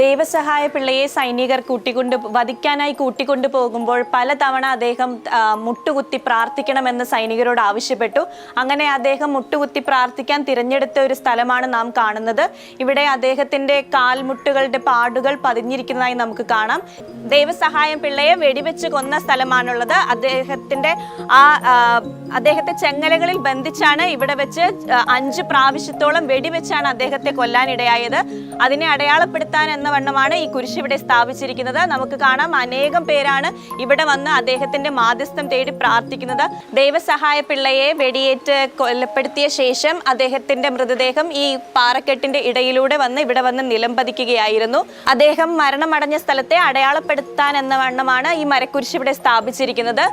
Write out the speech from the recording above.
ദേവസഹായ പിള്ളയെ സൈനികർ കൂട്ടിക്കൊണ്ട് വധിക്കാനായി കൂട്ടിക്കൊണ്ടു പോകുമ്പോൾ പലതവണ അദ്ദേഹം മുട്ടുകുത്തി പ്രാർത്ഥിക്കണമെന്ന് സൈനികരോട് ആവശ്യപ്പെട്ടു. അങ്ങനെ അദ്ദേഹം മുട്ടുകുത്തി പ്രാർത്ഥിക്കാൻ തിരഞ്ഞെടുത്ത ഒരു സ്ഥലമാണ് നാം കാണുന്നത്. ഇവിടെ അദ്ദേഹത്തിന്റെ കാൽമുട്ടുകളുടെ പാടുകൾ പതിഞ്ഞിരിക്കുന്നതായി നമുക്ക് കാണാം. ദേവസഹായം പിള്ളയെ വെടിവെച്ച് കൊന്ന സ്ഥലമാണുള്ളത്. അദ്ദേഹത്തിന്റെ ആ അദ്ദേഹത്തെ ചെങ്ങലകളിൽ ബന്ധിച്ചാണ് ഇവിടെ വെച്ച് അഞ്ച് പ്രാവശ്യത്തോളം വെടിവെച്ചാണ് അദ്ദേഹത്തെ കൊല്ലാനിടയായത്. അതിനെ അടയാളപ്പെടുത്താൻ എന്ന വണ്ണമാണ് ഈ കുരിശ് ഇവിടെ സ്ഥാപിച്ചിരിക്കുന്നത്. നമുക്ക് കാണാം അനേകം പേരാണ് ഇവിടെ വന്ന് അദ്ദേഹത്തിന്റെ മാധ്യസ്ഥം തേടി പ്രാർത്ഥിക്കുന്നത്. ദൈവസഹായ പിള്ളയെ വെടിയേറ്റ് കൊല്ലപ്പെടുത്തിയ ശേഷം അദ്ദേഹത്തിന്റെ മൃതദേഹം ഈ പാറക്കെട്ടിന്റെ ഇടയിലൂടെ വന്ന് ഇവിടെ വന്ന് നിലംപതിക്കുകയായിരുന്നു അദ്ദേഹം മരണമടഞ്ഞ സ്ഥലത്തെ അടയാളപ്പെടുത്താൻ എന്ന വണ്ണമാണ് ഈ മരക്കുരിശ് ഇവിടെ സ്ഥാപിച്ചിരിക്കുന്നത്.